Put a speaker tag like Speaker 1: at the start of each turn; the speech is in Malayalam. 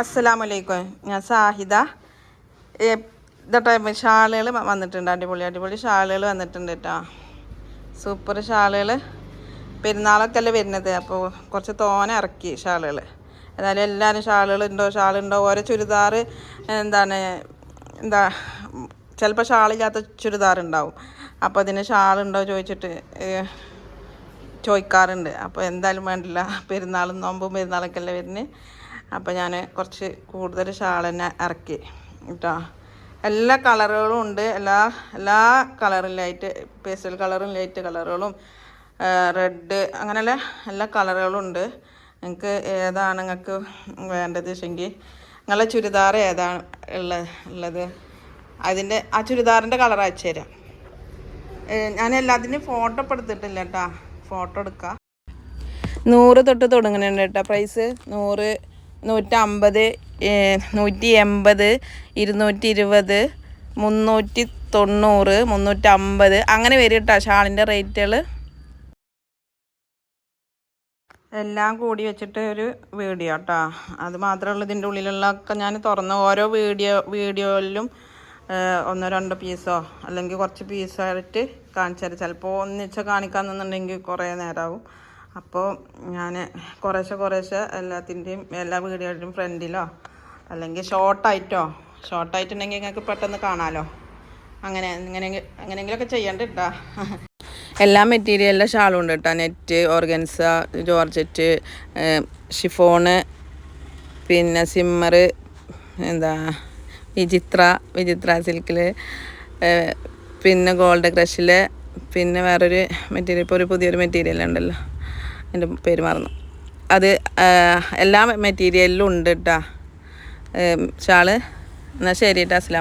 Speaker 1: അസ്സലാമലൈക്കും. ഞാൻ സാഹിദ. ഇതട്ടെ ഷാളുകൾ വന്നിട്ടുണ്ട്. അടിപൊളി അടിപൊളി ഷാളുകൾ വന്നിട്ടുണ്ട് കേട്ടോ സൂപ്പർ ഷാളുകൾ പെരുന്നാളൊക്കെ അല്ലേ വരുന്നത്? അപ്പോൾ കുറച്ച് തോന ഇറക്കി ഷാളുകൾ എന്നാലും എല്ലാവരും ഷാളുകൾ ഉണ്ടോ ഷാളുണ്ടോ ഓരോ ചുരിദാർ എന്താണ് എന്താ ചിലപ്പോൾ ഷാളില്ലാത്ത ചുരിദാർ ഉണ്ടാവും. അപ്പോൾ അതിന് ഷാളുണ്ടോ ചോദിച്ചിട്ട് ചോദിക്കാറുണ്ട്. അപ്പോൾ എന്തായാലും വേണ്ടില്ല. പെരുന്നാളും നോമ്പും പെരുന്നാളൊക്കെ അല്ലേ വരുന്നത്? അപ്പോൾ ഞാൻ കുറച്ച് കൂടുതൽ ഷാൾ തന്നെ ഇറക്കി. കേട്ടോ എല്ലാ കളറുകളും ഉണ്ട്. എല്ലാ എല്ലാ കളറും ലൈറ്റ് പേസ്റ്റൽ കളറും ലൈറ്റ് കളറുകളും റെഡ് അങ്ങനെയുള്ള എല്ലാ കളറുകളും ഉണ്ട്. നിങ്ങൾക്ക് ഏതാണ് നിങ്ങൾക്ക് വേണ്ടത് വെച്ചെങ്കിൽ നിങ്ങളെ ചുരിദാർ ഏതാണ് ഉള്ള ഉള്ളത്? അതിന്റെ ആ ചുരിദാറിന്റെ കളർ അയച്ചു തരാം. ഞാൻ എല്ലാത്തിനും ഫോട്ടോ ഇപ്പം എടുത്തിട്ടില്ല കേട്ടോ ഫോട്ടോ എടുക്കാം. നൂറ് തൊട്ട് തുടങ്ങുന്നുണ്ട് കേട്ടോ പ്രൈസ് നൂറ് നൂറ്റമ്പത് നൂറ്റി എൺപത് ഇരുന്നൂറ്റി ഇരുപത് മുന്നൂറ്റി തൊണ്ണൂറ് മുന്നൂറ്റമ്പത്. അങ്ങനെ വരും കേട്ടോ ഷാളിന്റെ റേറ്റുകൾ എല്ലാം കൂടി വെച്ചിട്ട് ഒരു വീഡിയോ കേട്ടോ അത് മാത്രമല്ല ഇതിന്റെ ഉള്ളിലുള്ളതൊക്കെ ഞാൻ തുറന്ന് ഓരോ വീഡിയോ വീഡിയോയിലും ഒന്നോ രണ്ടോ പീസോ അല്ലെങ്കിൽ കുറച്ച് പീസായിട്ട് കാണിച്ചു തരാം. ചിലപ്പോൾ ഒന്നിച്ച് കാണിക്കാൻ നിന്നുണ്ടെങ്കിൽ കുറേ നേരമാവും. അപ്പോൾ ഞാൻ കുറേശ്ശെ കുറേശ്ശെ എല്ലാത്തിന്റെയും എല്ലാ വീഡിയോയുടെയും ഫ്രണ്ടിലോ അല്ലെങ്കിൽ ഷോർട്ടായിട്ടോ ഷോർട്ടായിട്ടുണ്ടെങ്കിൽ നിങ്ങൾക്ക് പെട്ടെന്ന് കാണാമല്ലോ അങ്ങനെ അങ്ങനെ അങ്ങനെയെങ്കിലൊക്കെ ചെയ്യണ്ട കേട്ടോ എല്ലാ മെറ്റീരിയലിലെ ഷാളും ഉണ്ട് കേട്ടോ നെറ്റ് ഓർഗൻസ ജോർജറ്റ് ഷിഫോണ് പിന്നെ സിമ്മർ എന്താ വിചിത്ര വിചിത്ര സിൽക്കിൽ പിന്നെ ഗോൾഡ് ക്രഷിൽ പിന്നെ വേറൊരു മെറ്റീരിയൽ ഇപ്പോൾ ഒരു പുതിയൊരു മെറ്റീരിയൽ ഉണ്ടല്ലോ. എന്റെ പേര് മറന്നു. അത് എല്ലാ മെറ്റീരിയലിലും ഉണ്ട് കേട്ടോ ഷാൾ. എന്നാൽ ശരി കേട്ടോ അസ്ലാം